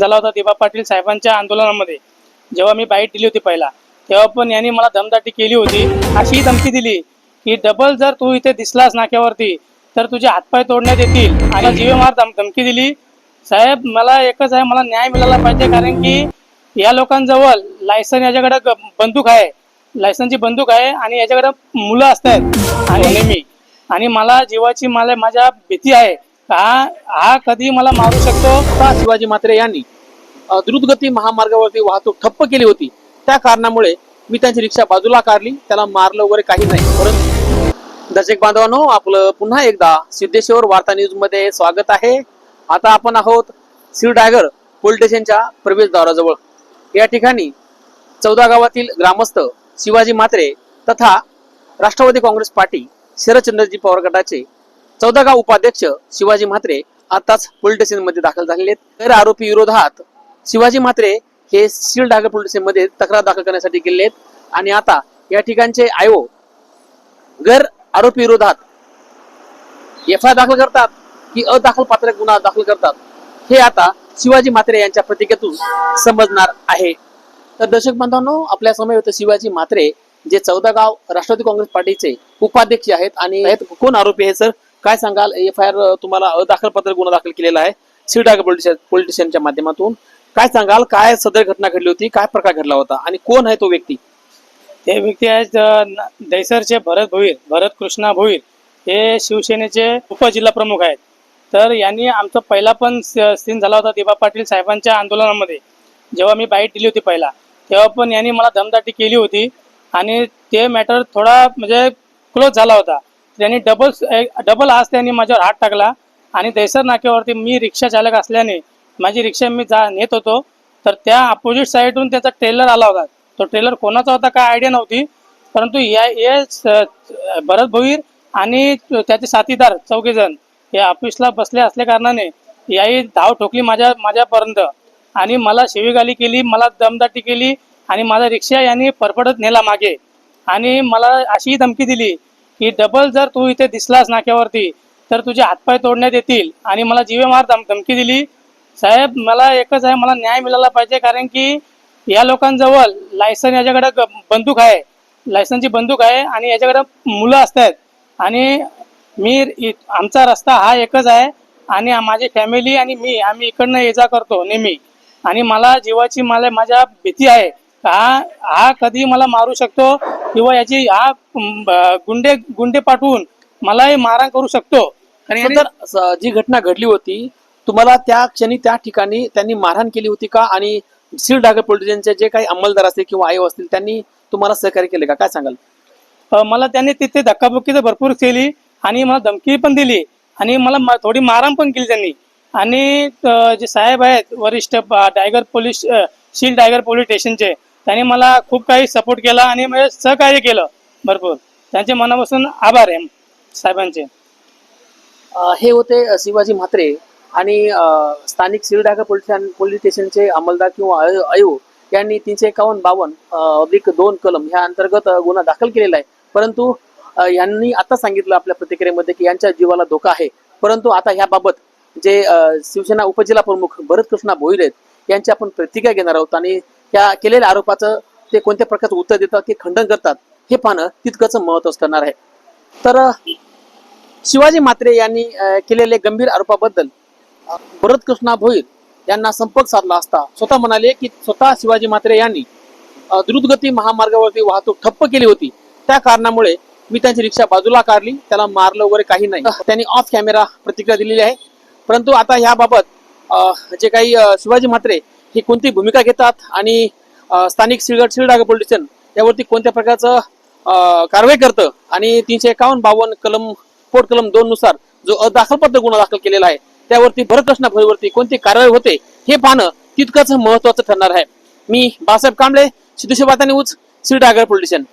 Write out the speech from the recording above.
झाला होता दिबा पाटील साहेबांच्या आंदोलनामध्ये. जेव्हा मी बाईट दिली होती पहिला तेव्हा पण यांनी मला दमदाटी केली होती. अशी धमकी दिली की डबल जर तू इथे दिसलास नाक्यावरती तर तुझे हातपाय तोडण्यात येतील. आणि जीवमार धम धमकी दिली. साहेब मला एकच आहे मला न्याय मिळाला पाहिजे कारण की या लोकांजवळ लायसन याच्याकडे बंदूक आहे. लायसनची बंदूक आहे आणि याच्याकडे मुलं असतात. आणि नेहमी आणि मला जीवाची मला माझ्या भीती आहे. हा हा कधी मला मारू शकतो? का शिवाजी म्हात्रे यांनी द्रुतगती महामार्गावरती वाहतूक ठप्प केली होती? त्या कारणामुळे मी त्यांची रिक्षा बाजूला काढली. त्याला मारलं वगैरे काही नाही. परंतु दर्शक बांधवांनो आपलं पुन्हा एकदा सिद्धेश्वर वार्ता न्यूजमध्ये स्वागत आहे. आता आपण आहोत सिरडागर पोलीस स्टेशनच्या प्रवेशद्वाराजवळ. या ठिकाणी चौदा गावातील ग्रामस्थ शिवाजी म्हात्रे तथा राष्ट्रवादी काँग्रेस पार्टी शरदचंद्रजी पवार गटाचे चौदा गाव उपाध्यक्ष शिवाजी म्हात्रे आताच पोलीस स्टेशनमध्ये दाखल झालेले आहेत. आरोपी विरोधात शिवाजी म्हात्रे हे शिलडागर पोलीस स्टेशनमध्ये तक्रार दाखल करण्यासाठी गेले आहेत. आणि आता या ठिकाणचे आयो गर आरोपी विरोधात एफ आय दाखल करतात की अदाखल पात्र गुन्हा दाखल करतात हे आता शिवाजी म्हात्रे यांच्या प्रतिकेतून समजणार आहे. तर दर्शक बांधवांनो आपल्यासमोर होते शिवाजी म्हात्रे जे चौदा गाव राष्ट्रवादी काँग्रेस पार्टीचे उपाध्यक्ष आहेत आणि कोण आरोपी आहे सर? काय सांगाल? एफ आय आर तुम्हाला अदाखल पत्र गुन्हा दाखल केलेला आहे. सिरडागर पोलीस माध्यमातून. काय सांगाल? काय सदर घटना घडली होती? काय प्रकार घडला होता? आणि कोण आहे तो व्यक्ती? ते व्यक्ती आहेत दैसरचे भरत भोईर भरत कृष्णा भोईर. हे शिवसेनेचे उपजिल्हा प्रमुख आहेत. तर यांनी आमचा पहिला पण सीन झाला होता दिबा पाटील साहेबांच्या आंदोलनामध्ये. जेव्हा मी बाईट दिली होती पहिला तेव्हा पण यांनी मला दमदाटी केली होती. आणि ते मॅटर थोडा म्हणजे क्लोज झाला होता. त्यांनी डबल डबल आज त्यांनी माझ्यावर हात टाकला. आणि दैसर नाक्यावरती मी रिक्षा चालक असल्याने माझी रिक्षा मी जा नेत होतो. तर त्या अपोजिट साईडहून त्याचा ट्रेलर आला होता. तो ट्रेलर कोणाचा होता काय आयडिया नव्हती. परंतु या हे भरत भोईर आणि त्याचे साथीदार चौघेजण हे ऑफिसला बसले असल्या कारणाने याही धाव ठोकली माझ्या माझ्यापर्यंत. आणि मला शिवीगाली केली मला दमदाटी केली आणि माझा रिक्षा यांनी परपडत नेला मागे. आणि मला अशीही धमकी दिली की डबल जर तू इथे दिसलास नाक्यावरती तर तुझे हातपाय तोडण्यात येतील. आणि मला जीवेमार धम धमकी दिली. साहेब मला एकच आहे मला न्याय मिळाला पाहिजे कारण की या लोकांजवळ लायसन याच्याकडे ग- बंदूक आहे. लायसनची बंदूक आहे आणि याच्याकडे मुलं असतात. आणि मी आमचा रस्ता हा एकच आहे. आणि माझी फॅमिली आणि मी आम्ही इकडनं ये जा करतो नेहमी. आणि मला जीवाची मला माझ्या भीती आहे. हा हा कधी मला मारू शकतो किंवा याची हा गुंडे गुंडे पाठवून मलाही मारहाण करू शकतो. आणि तर जी घटना घडली होती तुम्हाला त्या क्षणी त्या ठिकाणी त्यांनी मारहाण केली होती का? आणि सिरडागर पोलीस स्टेशनचे जे काही अंमलदार असतील किंवा आयो असतील त्यांनी तुम्हाला सहकार्य केले का? काय सांगाल? मला त्यांनी तिथे धक्काबुक्की तर भरपूर केली आणि मला धमकी पण दिली आणि मला थोडी मारहाण पण केली त्यांनी. आणि जे साहेब आहेत वरिष्ठ टायगर पोलीस शील टायगर पोलीस स्टेशनचे त्यांनी मला खूप काही सपोर्ट केला आणि म्हणजे सहकार्य केलं भरपूर. त्यांचे मनापासून आभार आहे साहेबांचे. हे होते शिवाजी म्हात्रे आणि स्थानिक सिरडागर पोलीस पोलीस स्टेशनचे अंमलदार किंवा आयो यांनी तीनशे एकावन्न बावन्न अधिक दोन कलम ह्या अंतर्गत गुन्हा दाखल केलेला आहे. परंतु यांनी आता सांगितलं आपल्या प्रतिक्रियेमध्ये की यांच्या जीवाला धोका आहे. परंतु आता ह्याबाबत जे शिवसेना उपजिल्हा प्रमुख भरत कृष्णा भोईर आहेत यांची आपण प्रतिक्रिया घेणार आहोत आणि त्या केलेल्या आरोपाचं ते कोणत्या प्रकारचं उत्तर देतात की खंडन करतात हे पाहणं तितकंच महत्वच करणार आहे. तर शिवाजी म्हात्रे यांनी केलेले गंभीर आरोपाबद्दल अ, भरत कृष्णा भोईर यांना संपर्क साधला असता स्वतः म्हणाले की स्वतः शिवाजी म्हात्रे यांनी द्रुतगती महामार्गावरती वाहतूक ठप्प केली होती. त्या कारणामुळे मी त्यांची रिक्षा बाजूला काढली त्याला मारलं वगैरे काही नाही. त्यांनी ऑफ कॅमेरा प्रतिक्रिया दिलेली आहे. परंतु आता याबाबत जे काही शिवाजी म्हात्रे ही कोणती भूमिका घेतात आणि स्थानिक सिलगड सिलडागा पोलीस स्टेशन यावरती कोणत्या प्रकारचं कारवाई करतं आणि तीनशे एकावन्न बावन्न कलम पोट कलम दोन नुसार जो अदाखलपत्र गुन्हा दाखल केलेला आहे त्यावरती भरतकृष्णाफळीवरती कोणती कारवाई होते हे पाहणं तितकंच महत्वाचं ठरणार आहे. मी बाळासाहेब कांबळे सिद्धेश्वर वार्ता न्यूज सिलडागर पोलीस स्टेशन.